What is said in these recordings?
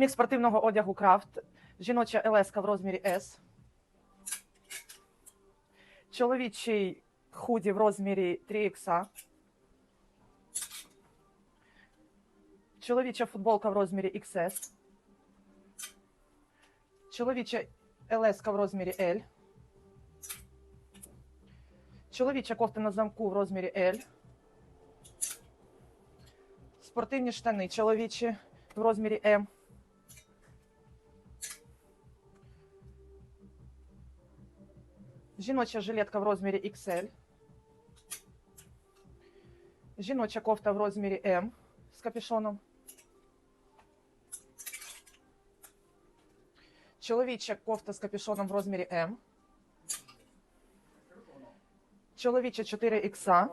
Мікс спортивного одягу Крафт. Жіноча елеска в розмірі S. Чоловічий худі в розмірі 3X. Чоловіча футболка в розмірі XS. Чоловіча елеска в розмірі L. Чоловіча кофта на замку в розмірі L. Спортивні штани чоловічі в розмірі М. Жіноча жилетка в розмірі XL. Жіноча кофта в розмірі М з капюшоном. Чоловіча кофта з капюшоном в розмірі М. Чоловіча 4 ікса.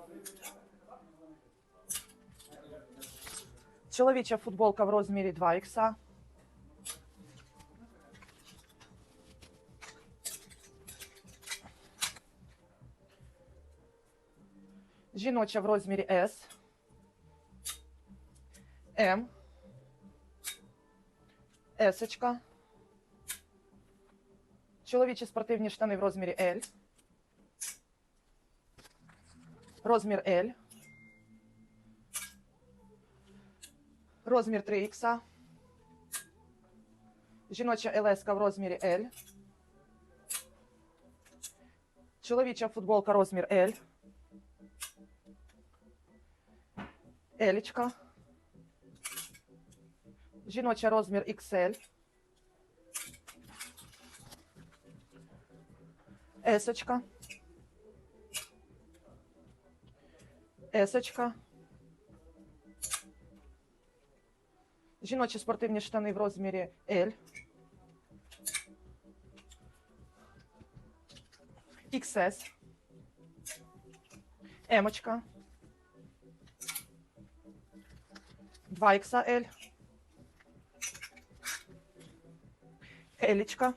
Чоловіча футболка в розмірі 2 ікса. Жіноча в розмірі S. М. Есочка. Чоловічі спортивні штани в розмірі L. Розмір L. Розмір 3 х Жіноча елеска в розмірі L. Чоловіча футболка розмір L. Елічка. Жіноча розмір XL. Есочка. Есочка. Жіночі спортивні штани в розмірі L. XS. Емочка. 2XL. Елічка.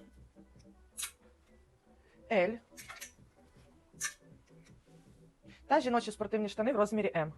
Л Та жіночі спортивні штани в розмірі М.